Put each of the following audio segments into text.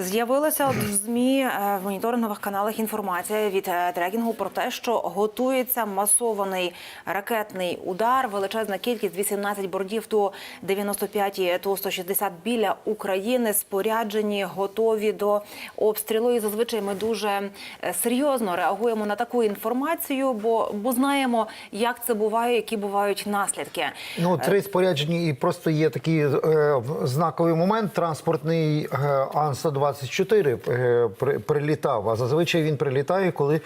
З'явилася в змі е, в моніторингових каналах інформація від е, трекінгу про те, що готується масований ракетний удар. Величезна кількість 18 бордів ту 95 ту 160 біля України споряджені, готові до обстрілу. І зазвичай ми дуже е, серйозно реагуємо на таку інформацію, бо бо знаємо, як це буває, які бувають наслідки. Ну три споряджені і просто є такий е, знаковий момент. Транспортний е, Ан-120 24 е, прилітав, а зазвичай він прилітає, коли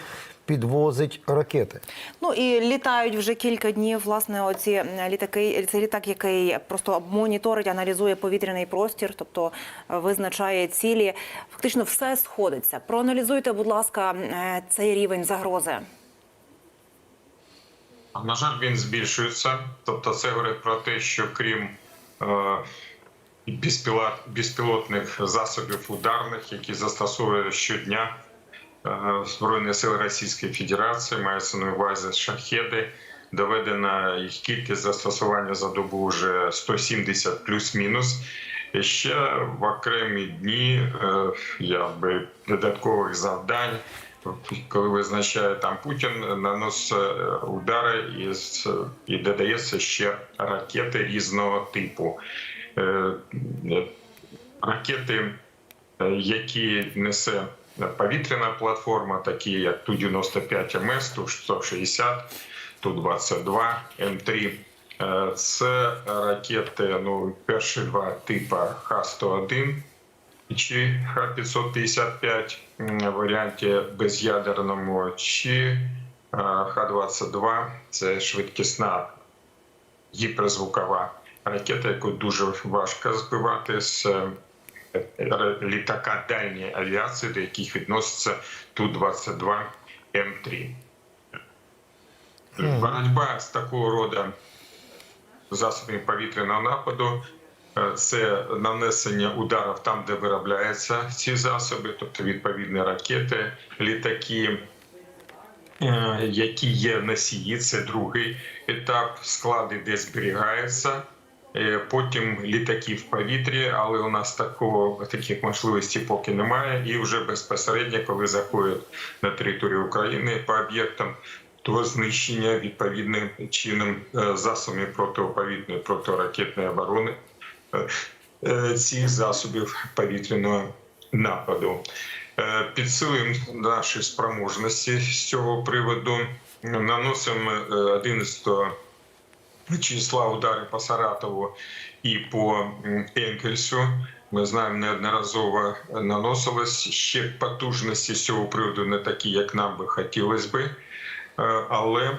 підвозить ракети. Ну і літають вже кілька днів. Власне, оці е, літаки, це літак, який просто моніторить, аналізує повітряний простір, тобто е, визначає цілі. Фактично все сходиться. Проаналізуйте, будь ласка, цей рівень загрози. На жаль, він збільшується, тобто це говорить про те, що крім безпілотних засобів ударних, які застосовує щодня е, Збройні сили Російської Федерації, мається на увазі шахеди. Доведена їх кількість застосування за добу вже 170 плюс-мінус. І ще в окремі дні е, якби додаткових завдань коли визначає там Путін, наносить удари і, і додається ще ракети різного типу. Е, Ракети, е, які несе повітряна платформа, такі як Ту-95 МС, Ту-160, Ту-22, М3. Е, Це ракети, ну, перші два типи Х-101, чи Х-555 м, варіанті без'ядерному, чи е, Х-22 це швидкісна гіперзвукова ракета, яку дуже важко збивати з е, літака дальньої авіації, до яких відноситься Ту-22 М3. Боротьба з такого роду засобами повітряного нападу е, це нанесення ударів там, де виробляються ці засоби, тобто відповідні ракети, літаки, е, які є носії. Це другий етап, склади, де зберігаються. Е, Потім літаки в повітрі, але у нас такого таких можливостей поки немає. І вже безпосередньо, коли заходять на територію України по об'єктам, то знищення відповідним чином е, засобами протиповітряної протиракетної оборони е, цих засобів повітряного нападу. Підсилюємо наші спроможності з цього приводу. Наносимо е, 11 числа удари по Саратову і по Енкельсу. Ми знаємо, неодноразово наносилось ще потужності з цього приводу не такі, як нам би хотілося би. Е, але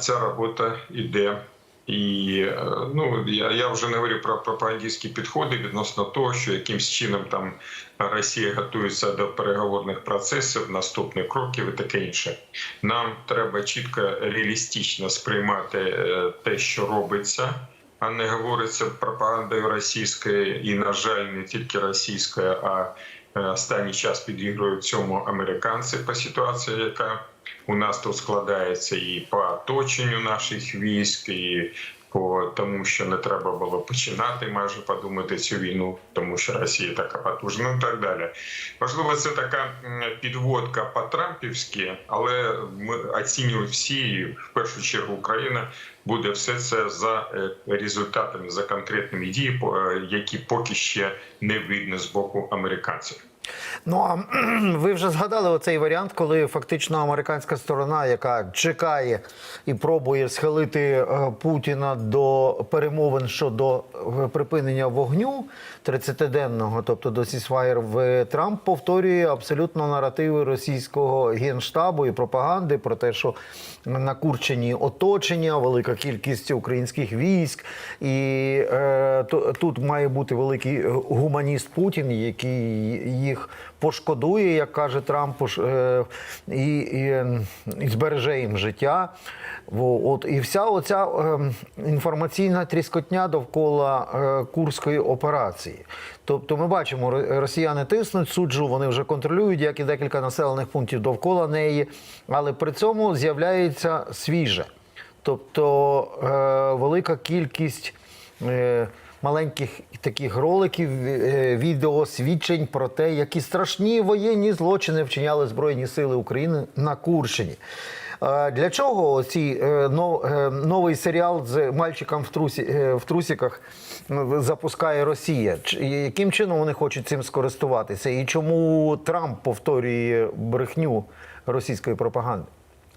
ця робота йде. І е, ну я, я вже не говорю про пропагандистські підходи відносно того, що якимсь чином там Росія готується до переговорних процесів, наступних кроків і таке інше. Нам треба чітко реалістично сприймати е, те, що робиться, а не говориться пропагандою російською і, на жаль, не тільки російською, а е, останній час підігрують цьому американці по ситуації, яка у нас тут складається і по оточенню наших військ, і по тому, що не треба було починати майже подумати цю війну, тому що Росія така потужна, ну і так далі. Можливо, це така підводка по-трампівськи, але ми оцінюємо всі, в першу чергу Україна буде все це за е, результатами, за конкретними по- е, які поки ще не видно з боку американців. Ну а ви вже згадали оцей варіант, коли фактично американська сторона, яка чекає і пробує схилити е, Путіна до перемовин щодо е, припинення вогню 30-денного, тобто до сісфаєр в Трамп повторює абсолютно наративи російського генштабу і пропаганди про те, що на Курчині оточення, велика кількість українських військ, і е, тут має бути великий гуманіст Путін, який їх пошкодує, як каже Трамп, е, і, і, і збереже їм життя. Во, От і вся оця е, інформаційна тріскотня довкола е, курської операції. Тобто, ми бачимо, росіяни тиснуть суджу, вони вже контролюють, як і декілька населених пунктів довкола неї, але при цьому з'являється свіже. Тобто е, велика кількість е, маленьких таких роликів, е, відео про те, які страшні воєнні злочини вчиняли Збройні Сили України на Курщині. Е, Для чого ці е, но- новий серіал з мальчиком в, трусі, е, в трусіках запускає Росія? Яким чином вони хочуть цим скористуватися? І чому Трамп повторює брехню російської пропаганди?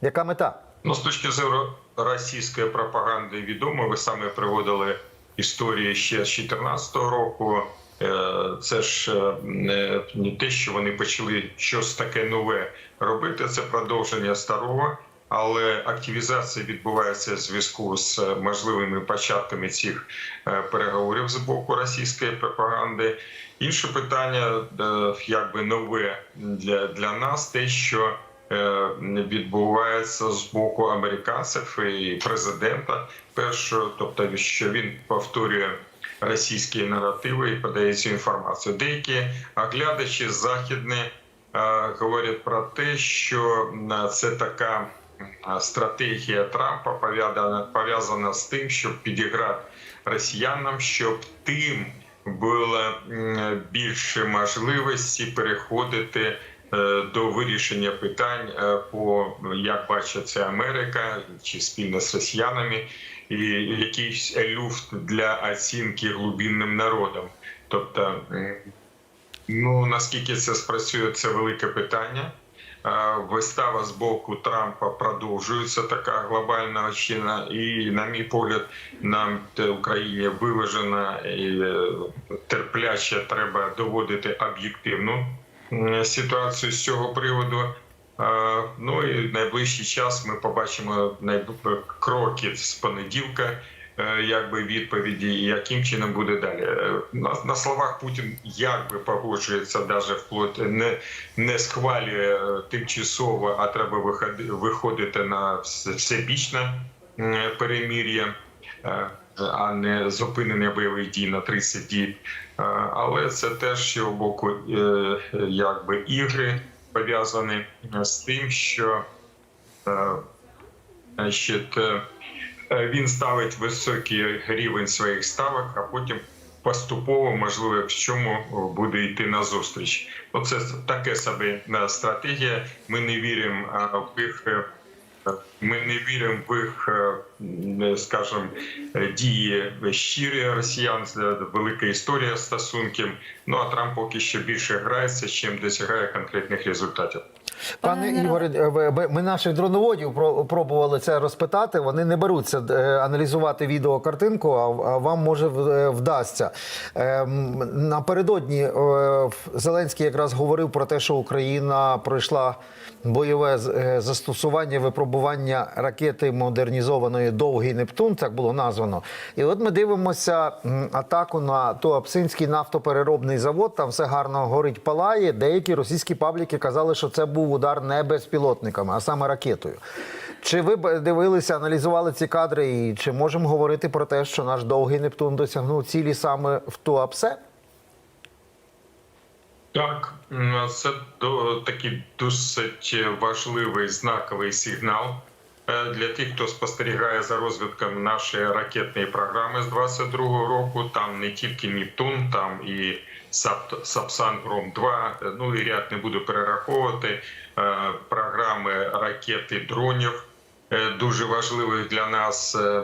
Яка мета? Ну, з точки зору російської пропаганди відомо, ви саме приводили історії ще з 2014 року. Е, Це ж е, не- не те, що вони почали щось таке нове робити. Це продовження старого, але активізація відбувається в зв'язку з можливими початками цих е, переговорів з боку російської пропаганди. Інше питання, е, якби нове для, для нас, те, що е, відбувається з боку американців і президента першого, тобто що він повторює російські наративи і подає цю інформацію. Деякі оглядачі західні е, говорять про те, що це така е, стратегія Трампа пов'язана з тим, щоб підіграти росіянам, щоб тим було більше можливості переходити е, до вирішення питань е, по як бачить це Америка чи спільно з росіянами, і якийсь люфт для оцінки глубинним народом. Тобто, ну наскільки це спрацює, це велике питання. Вистава з боку Трампа продовжується така глобальна очина, і, на мій погляд, нам Україні виважена і е, терпляче треба доводити об'єктивну ситуацію з цього приводу. Ну і найближчий час ми побачимо кроки з понеділка, якби відповіді, яким чином буде далі. Е, На, на словах Путін якби погоджується, навіть вплоть не, не схвалює е, тимчасово, а треба виходи, виходити на всебічне перемір'я. е, А не зупинення бойових дій на 30 діб. Е, Але це теж з цього боку е, якби ігри пов'язані з тим, що е, значить, е, е, він ставить високий рівень своїх ставок, а потім поступово, можливо, в чому буде йти на зустріч. Оце таке собі е, стратегія. Ми не віримо е, в їх. е, Ми не віримо в їх, е, скажімо, е, дії щирі росіян. Велика історія стосунків. Ну а Трамп поки що більше грається, чим досягає конкретних результатів. Пане Пане Ігоре, е, ми наших дроноводів пробували це розпитати. Вони не беруться е, аналізувати відеокартинку, а вам може е, вдасться. Ем, Напередодні Зеленський якраз говорив про те, що Україна пройшла бойове застосування випробування ракети модернізованої Довгий Нептун. Так було названо. І от ми дивимося атаку на Туапсинський нафтопереробний завод. Там все гарно горить, палає. Деякі російські пабліки казали, що це був удар не безпілотниками, а саме ракетою. Чи ви дивилися, аналізували ці кадри, і чи можемо говорити про те, що наш довгий Нептун досягнув цілі саме в Туапсе? Так, це такий досить важливий знаковий сигнал для тих, хто спостерігає за розвитком нашої ракетної програми з 22-го року. Там не тільки Нептун, там і Сап- Сапсан Гром 2 е, Ну і ряд не буду перераховувати е, програми ракети дронів. е, Дуже важливих для нас Е, е,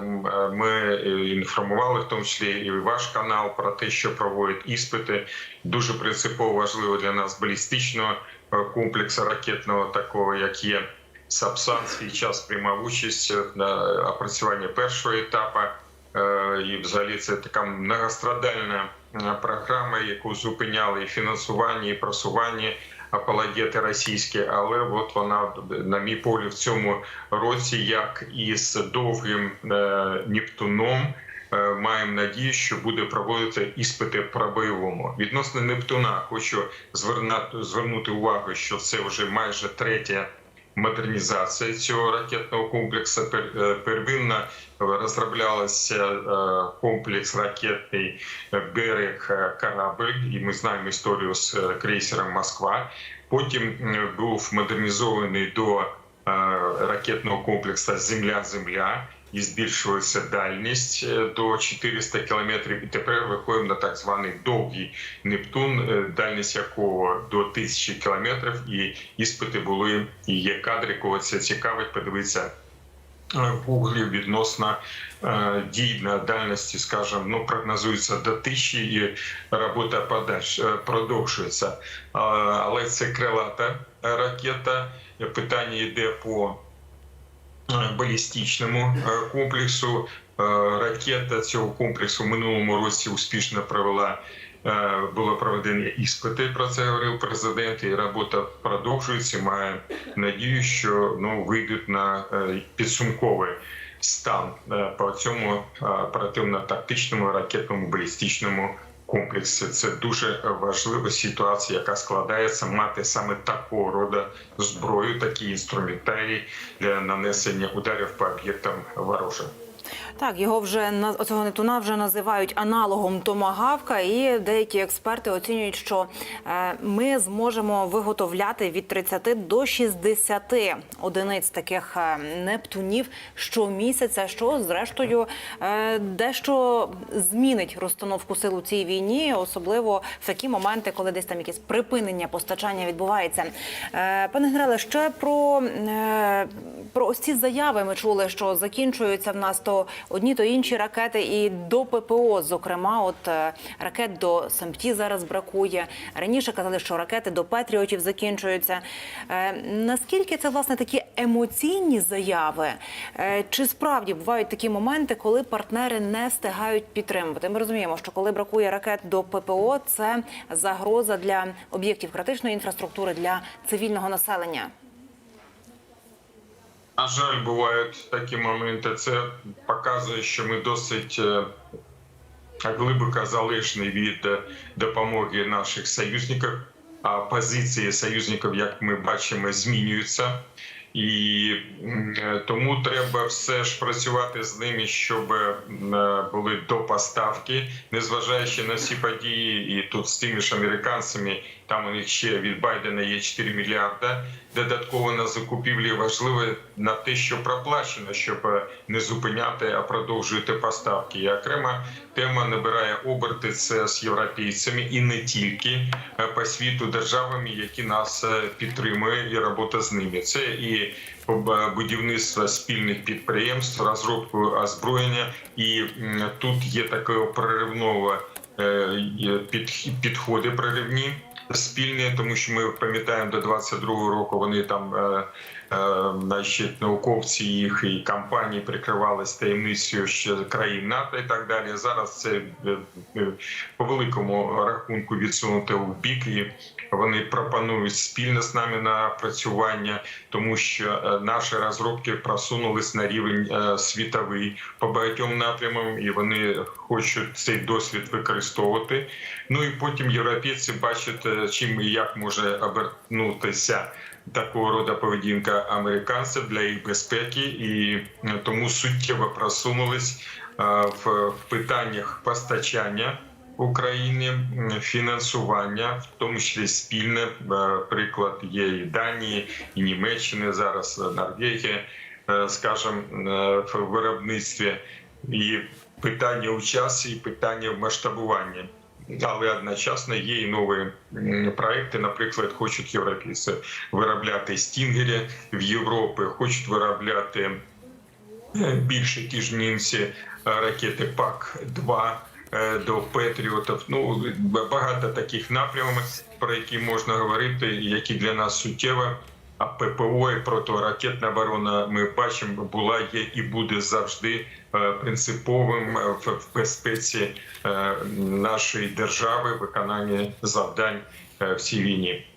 ми е, інформували, в тому числі і ваш канал, про те, що проводять іспити. Дуже принципово важливо для нас балістичного е, комплексу ракетного, такого як є Сапсан. Свій час приймав участь на опрацюванні першого етапу. Е, І взагалі це така многострадальна е, програма, яку зупиняли і фінансування, і просування апологети російські, але от вона на мій погляд в цьому році, як і з довгим е, Нептуном, е, маємо надію, що буде проводити іспити про. Відносно Нептуна, хочу звернути увагу, що це вже майже третя. Модернізація цього ракетного комплексу е, первинно розроблявся е, комплекс ракетний берег е, корабль, і ми знаємо історію з крейсером Москва. Потім був модернізований до ракетного комплексу Земля-Земля. І збільшилася дальність е, до 400 кілометрів. І тепер виходимо на так званий довгий Нептун, е, дальність якого до 1000 кілометрів. І іспити були і є кадри, кого це цікавить. Подивитися е, в гуглі відносно е, дій на дальності, скажімо, ну прогнозується до тисячі і робота подальш е, продовжується. Е, Але це крилата ракета. Питання йде по е, балістичному е, комплексу. Е, Ракета цього комплексу в минулому році успішно провела. е, Було проведені іспити. Про це говорив президент. І робота продовжується. Має надію, що ну вийдуть на е, підсумковий стан е, по цьому е, оперативно-тактичному ракетному балістичному комплексі. Це дуже важлива ситуація, яка складається мати саме такого роду зброю, такі інструментарій для нанесення ударів по об'єктам ворожим. Так, його вже на оцього Нептуна вже називають аналогом томагавка, і деякі експерти оцінюють, що е, ми зможемо виготовляти від 30 до 60 одиниць таких е, нептунів щомісяця, що зрештою е, дещо змінить розстановку сил у цій війні, особливо в такі моменти, коли десь там якесь припинення постачання відбувається. Пане генерале, ще про, про ось ці заяви ми чули, що закінчуються в нас то одні, то інші ракети, і до ППО, зокрема, от е, ракет до Сампті зараз бракує. Раніше казали, що ракети до Петріотів закінчуються. Е, Наскільки це власне такі емоційні заяви? Е, Чи справді бувають такі моменти, коли партнери не встигають підтримувати? Ми розуміємо, що коли бракує ракет до ППО, це загроза для об'єктів критичної інфраструктури для цивільного населення. На жаль, бувають такі моменти. Це показує, що ми досить е, глибоко залежні від е, допомоги наших союзників. А позиції союзників, як ми бачимо, змінюються. І е, тому треба все ж працювати з ними, щоб були до поставки, незважаючи на всі події, і тут з тими ж американцями, там у них ще від Байдена є 4 мільярда додатково на закупівлі. Важливо на те, що проплачено, щоб е, не зупиняти, а продовжувати поставки. І окрема тема набирає оберти це з європейцями і не тільки е, по світу державами, які нас е, підтримують, і робота з ними. Це і будівництво спільних підприємств, розробку озброєння, і тут є такого проривного підходи проривні спільні, тому що ми пам'ятаємо до 22-го року вони там. Е, е, Значить, науковці їх і компанії прикривались таємницею ще країн НАТО і так далі. Зараз це е, по великому рахунку відсунуто в бік, і вони пропонують спільно з нами на працювання, тому що наші розробки просунулись на рівень світовий по багатьом напрямам, і вони хочуть цей досвід використовувати. Ну і потім європейці бачать, е, чим і як може обернутися такого роду поведінка американців для їх безпеки, і е, тому суттєво просунулись е, в питаннях постачання. Україні фінансування, в тому числі спільне приклад є і Данії, і Німеччини зараз Норвегія, скажімо, е, в виробництві і питання у часі, і питання в масштабуванні. Але одночасно є і нові проекти. Наприклад, хочуть європейці виробляти стінгері в Європі, хочуть виробляти е, більше ті е, ракети ПАК-2 е, до Петріотів. Ну багато таких напрямів, про які можна говорити, які для нас суттєві. А ППО і протиракетна оборона ми бачимо, була є і буде завжди е, принциповим е, в безпеці е, нашої держави, виконання завдань в цій війні.